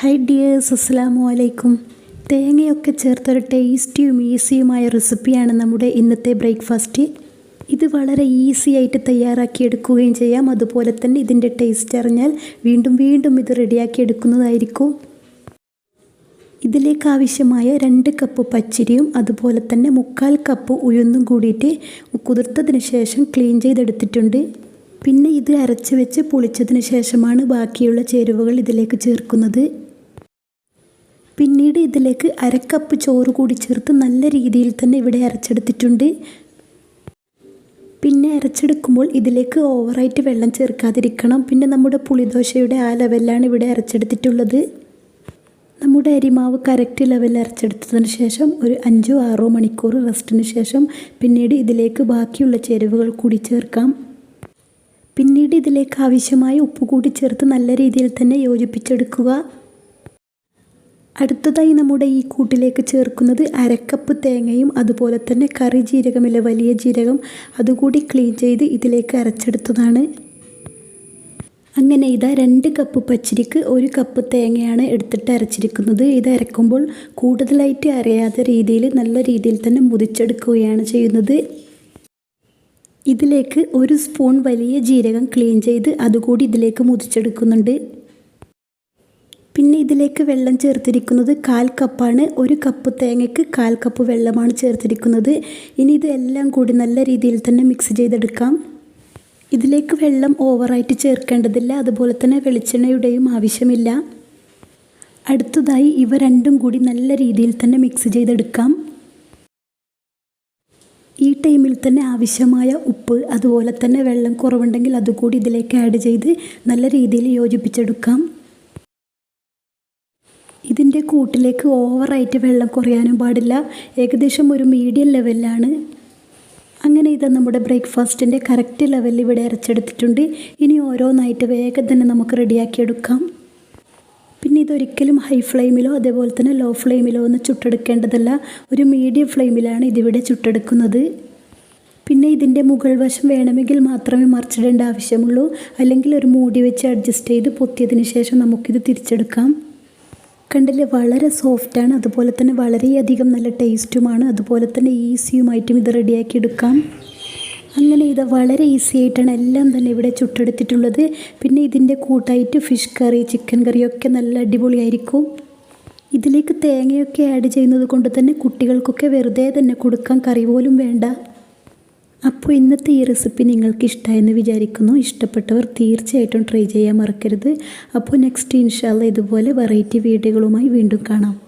Hi dears അസ്സാമു അലൈക്കും തേങ്ങയൊക്കെ ചേർത്തൊരു ടേസ്റ്റിയും ഈസിയുമായ റെസിപ്പിയാണ് നമ്മുടെ ഇന്നത്തെ ബ്രേക്ക്ഫാസ്റ്റ് ഇത് വളരെ ഈസി ആയിട്ട് തയ്യാറാക്കി എടുക്കുകയും ചെയ്യാം. അതുപോലെ തന്നെ ഇതിന്റെ ടേസ്റ്റ് അറിഞ്ഞാൽ വീണ്ടും വീണ്ടും ഇത് റെഡിയാക്കി എടുക്കുന്നതായിരിക്കും. ഇതിലേക്ക് ആവശ്യമായ രണ്ട് കപ്പ് പച്ചരിയും അതുപോലെ തന്നെ മുക്കാൽ കപ്പ് ഉഴുന്നും കൂടിയിട്ട് കുതിർത്തതിന് ശേഷം ക്ലീൻ ചെയ്തെടുത്തിട്ടുണ്ട്. പിന്നെ ഇത് അരച്ച് വെച്ച് പൊളിച്ചതിന് ശേഷമാണ് ബാക്കിയുള്ള ചേരുവകൾ ഇതിലേക്ക് ചേർക്കുന്നത്. പിന്നീട് ഇതിലേക്ക് അരക്കപ്പ് ചോറ് കൂടി ചേർത്ത് നല്ല രീതിയിൽ തന്നെ ഇവിടെ അരച്ചെടുത്തിട്ടുണ്ട്. പിന്നെ അരച്ചെടുക്കുമ്പോൾ ഇതിലേക്ക് ഓവറായിട്ട് വെള്ളം ചേർക്കാതിരിക്കണം. പിന്നെ നമ്മുടെ പുളിദോശയുടെ ആ ലെവലിലാണ് ഇവിടെ അരച്ചെടുത്തിട്ടുള്ളത്. നമ്മുടെ അരിമാവ് കറക്റ്റ് ലെവലിൽ അരച്ചെടുത്തതിന് ശേഷം ഒരു അഞ്ചോ ആറോ മണിക്കൂർ റെസ്റ്റിന് ശേഷം പിന്നീട് ഇതിലേക്ക് ബാക്കിയുള്ള ചേരുവകൾ കൂടി ചേർക്കാം. പിന്നീട് ഇതിലേക്ക് ആവശ്യമായ ഉപ്പ് കൂടി ചേർത്ത് നല്ല രീതിയിൽ തന്നെ യോജിപ്പിച്ചെടുക്കുക. അടുത്തതായി നമ്മുടെ ഈ കൂട്ടിലേക്ക് ചേർക്കുന്നത് അരക്കപ്പ് തേങ്ങയും അതുപോലെ തന്നെ കറി ജീരകമില്ല വലിയ ജീരകം അതുകൂടി ക്ലീൻ ചെയ്ത് ഇതിലേക്ക് അരച്ചെടുത്തതാണ്. അങ്ങനെ ഇതാ രണ്ട് കപ്പ് പച്ചരിക്ക് ഒരു കപ്പ് തേങ്ങയാണ് എടുത്തിട്ട് അരച്ചിരിക്കുന്നത്. ഇത് അരക്കുമ്പോൾ കൂടുതലായിട്ട് അരയാത്ത രീതിയിൽ നല്ല രീതിയിൽ തന്നെ മുതിച്ചെടുക്കുകയാണ് ചെയ്യുന്നത്. ഇതിലേക്ക് ഒരു സ്പൂൺ വലിയ ജീരകം ക്ലീൻ ചെയ്ത് അതുകൂടി ഇതിലേക്ക് മുതിച്ചെടുക്കുന്നുണ്ട്. പിന്നെ ഇതിലേക്ക് വെള്ളം ചേർത്തിരിക്കുന്നത് കാൽ കപ്പാണ്. ഒരു കപ്പ് തേങ്ങയ്ക്ക് കാൽ കപ്പ് വെള്ളമാണ് ചേർത്തിരിക്കുന്നത്. ഇനി ഇത് എല്ലാം കൂടി നല്ല രീതിയിൽ തന്നെ മിക്സ് ചെയ്തെടുക്കാം. ഇതിലേക്ക് വെള്ളം ഓവറായിട്ട് ചേർക്കേണ്ടതില്ല. അതുപോലെ തന്നെ വെളിച്ചെണ്ണയുടെയും ആവശ്യമില്ല. അടുത്തതായി ഇവ രണ്ടും കൂടി നല്ല രീതിയിൽ തന്നെ മിക്സ് ചെയ്തെടുക്കാം. ഈ ടൈമിൽ തന്നെ ആവശ്യമായ ഉപ്പ് അതുപോലെ തന്നെ വെള്ളം കുറവുണ്ടെങ്കിൽ അതുകൂടി ഇതിലേക്ക് ആഡ് ചെയ്ത് നല്ല രീതിയിൽ യോജിപ്പിച്ചെടുക്കാം. ഇതിന്റെ കൂട്ടിലേക്ക് ഓവറായിട്ട് വെള്ളം കുറയാനും പാടില്ല. ഏകദേശം ഒരു മീഡിയം ലെവലിലാണ് അങ്ങനെ ഇത് നമ്മുടെ ബ്രേക്ക്ഫാസ്റ്റിന്റെ കറക്റ്റ് ലെവലിൽ ഇവിടെ അരച്ചെടുത്തിട്ടുണ്ട്. ഇനി ഓരോന്നായിട്ട് വേഗം തന്നെ നമുക്ക് റെഡിയാക്കിയെടുക്കാം. പിന്നെ ഇതൊരിക്കലും ഹൈ ഫ്ലെയിമിലോ അതേപോലെ തന്നെ ലോ ഫ്ലെയിമിലോ ഒന്നും ചുട്ടെടുക്കേണ്ടതല്ല. ഒരു മീഡിയം ഫ്ലെയിമിലാണ് ഇതിവിടെ ചുട്ടെടുക്കുന്നത്. പിന്നെ ഇതിന്റെ മുകൾ വശം വേണമെങ്കിൽ മാത്രമേ മറിച്ചിടേണ്ട ആവശ്യമുള്ളൂ. അല്ലെങ്കിൽ ഒരു മൂടി വെച്ച് അഡ്ജസ്റ്റ് ചെയ്ത് പൊത്തിയതിന് ശേഷം നമുക്കിത് തിരിച്ചെടുക്കാം. കണ്ടില്ലേ? വളരെ സോഫ്റ്റാണ് അതുപോലെ തന്നെ വളരെയധികം നല്ല ടേസ്റ്റുമാണ് അതുപോലെ തന്നെ ഈസിയുമായിട്ടും ഇത് റെഡിയാക്കി എടുക്കാം. അങ്ങനെ ഇത് വളരെ ഈസി ആയിട്ടാണ് എല്ലാം തന്നെ ഇവിടെ ചുട്ടെടുത്തിട്ടുള്ളത്. പിന്നെ ഇതിന്റെ കൂട്ടായിട്ട് ഫിഷ് കറി ചിക്കൻ കറിയൊക്കെ നല്ല അടിപൊളിയായിരിക്കും. ഇതിലേക്ക് തേങ്ങയൊക്കെ ആഡ് ചെയ്യുന്നത് കൊണ്ട് തന്നെ കുട്ടികൾക്കൊക്കെ വെറുതെ തന്നെ കൊടുക്കാൻ കറി പോലും വേണ്ട. അപ്പോൾ ഇന്നത്തെ ഈ റെസിപ്പി നിങ്ങൾക്ക് ഇഷ്ടമായെന്ന് വിചാരിക്കുന്നു. ഇഷ്ടപ്പെട്ടവർ തീർച്ചയായിട്ടും ട്രൈ ചെയ്യാൻ മറക്കരുത്. അപ്പോൾ നെക്സ്റ്റ് ഇൻഷാല്ല ഇതുപോലെ വെറൈറ്റി വീഡിയോകളുമായി വീണ്ടും കാണാം.